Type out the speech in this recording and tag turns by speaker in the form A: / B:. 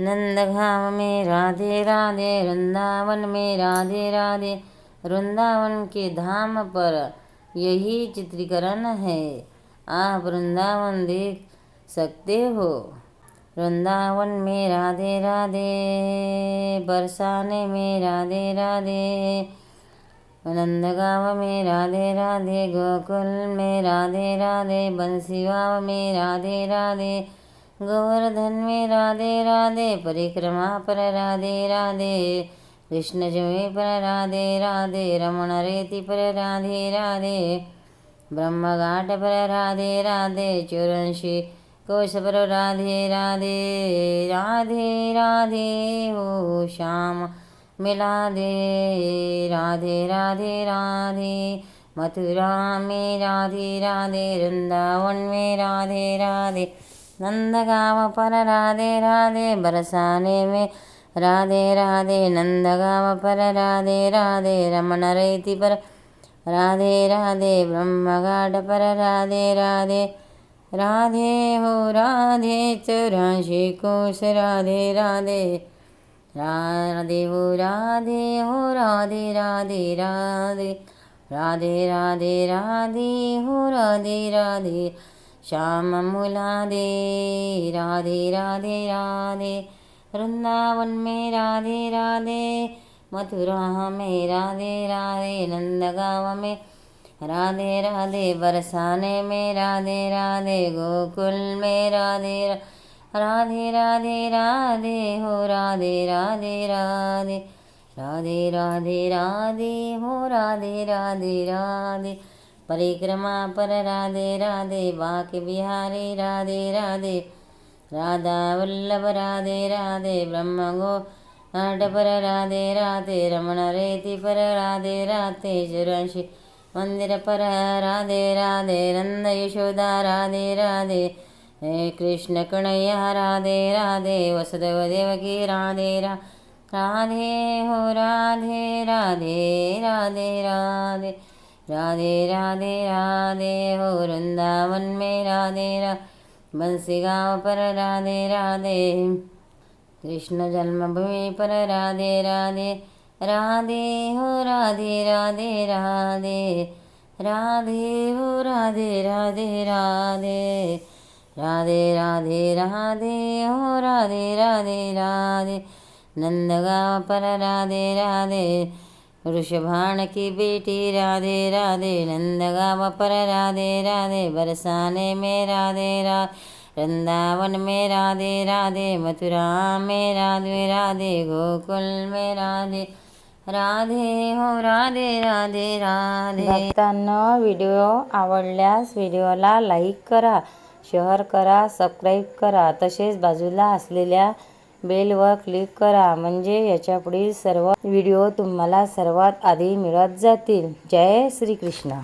A: नंदगांव में राधे राधे, वृंदावन में राधे राधे, वृंदावन के धाम पर यही चित्रीकरण है। आप वृंदावन देख सकते हो। वृंदावन में राधे राधे, बरसाने में राधे राधे, नंदगांव में राधे राधे, गोकुल में राधे राधे बंसीगांव में राधे राधे गोवर्धन में राधे राधे परिक्रमा पर राधे राधे कृष्ण जमे पर राधे राधे रमण रेति पर राधे राधे ब्रह्मघाट पर राधे राधे चौरंशी कोश पर राधे राधे राधे राधे हो श्याम मिला दे राधे राधे राधे मथुरा में राधे राधे वृंदावन में राधे राधे नंदगांव पर राधे राधे बरसाने में। राधे राधे नंदगांव पर राधे राधे रमण रेति पर। राधे राधे ब्रह्मघाट पर राधे। राधे राधे हो, राधे चौरासी कोश। राधे राधे। राधे हो राधे हो, राधे राधे राधे। राधे राधे राधे हो, राधे राधे। श्याम मुला दे राधे राधे राधे वृंदावन में राधे राधे मथुरा में राधे राधे नंदगांव में राधे राधे बरसाने में राधे राधे गोकुल में राधे राधे राधे राधे हो राधे राधे राधे राधे राधे राधे हो राधे राधे राधे परिक्रमा पर राधे राधे, बाके बिहारी राधे राधे, राधा वल्लभ राधे राधे, ब्रह्म गो नाट पर राधे राधे, रमण रेति पर राधे राधे चुराशी मंदिर पर राधे राधे, नंद यशोदा राधे राधे, हे कृष्ण कन्हैया राधे राधे, वसुदेव देवकी राधे राधे हो राधे राधे राधे राधे। राधे राधे राधे हो वृंदावन में राधे रा बंसी गाँव पर राधे राधे, कृष्ण जन्मभूमि पर राधे राधे राधे हो राधे राधे राधे राधे हो राधे राधे राधे राधे राधे राधे हो राधे राधे राधे, नंदगांव पर राधे राधे वृषभान की बेटी राधे राधे नंदगांव पर राधे राधे बरसाने में राधे राधे वृंदावन में राधे राधे मथुरा में राधे राधे गोकुल में राधे राधे हो राधे राधे राधे।
B: भक्तांनो व्हिडिओ आवडल्यास व्हिडिओला लाईक करा शेअर करा सबस्क्राईब करा. तसेच बाजूला असलेल्या बेलवर क्लिक करा. म्हणजे याच्या पुढील सर्व व्हिडिओ तुम्हाला सर्वात आधी मिळत जातील. जय श्रीकृष्ण.